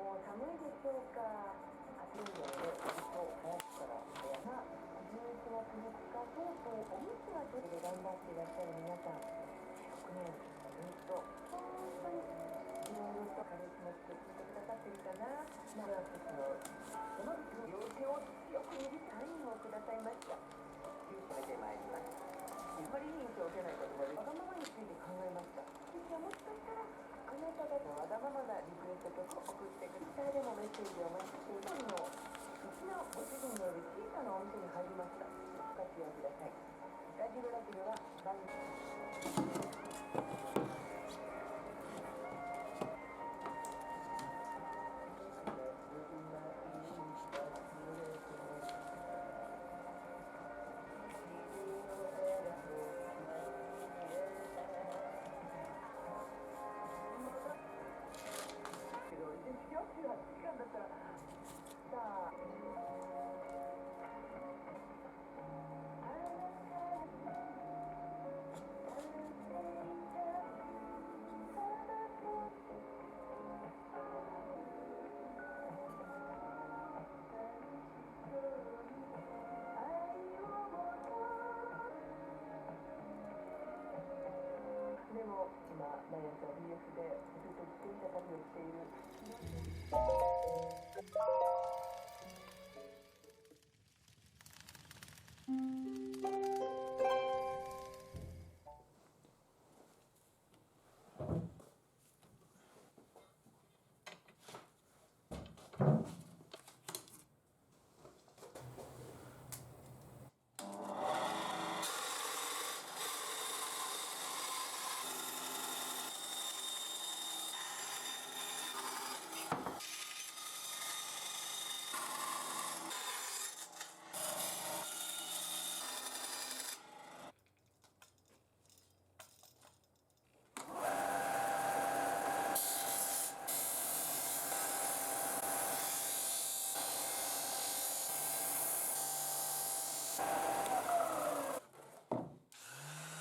寒いでしょうか。暑いので割と早くから部屋がずっとは続くかとうおむつは取りで頑張っていらっしゃる皆さん6年ずっと本当にいろいろと軽い気持ちで聞いてくださってるかなまあ私のその両手を強く握りサインをくださいました。締めてまいります。あまりいい印象を受けないことでわがままについて考えました私はもしかしたらあなた方のわがままなリクエスト曲を送ってください。でもメッセージをお待ちしているのうちのご主人による小さなお店に入りました。ご活用ください。ラジオラジオは番組今毎朝 BS でずっと自転車旅をしている。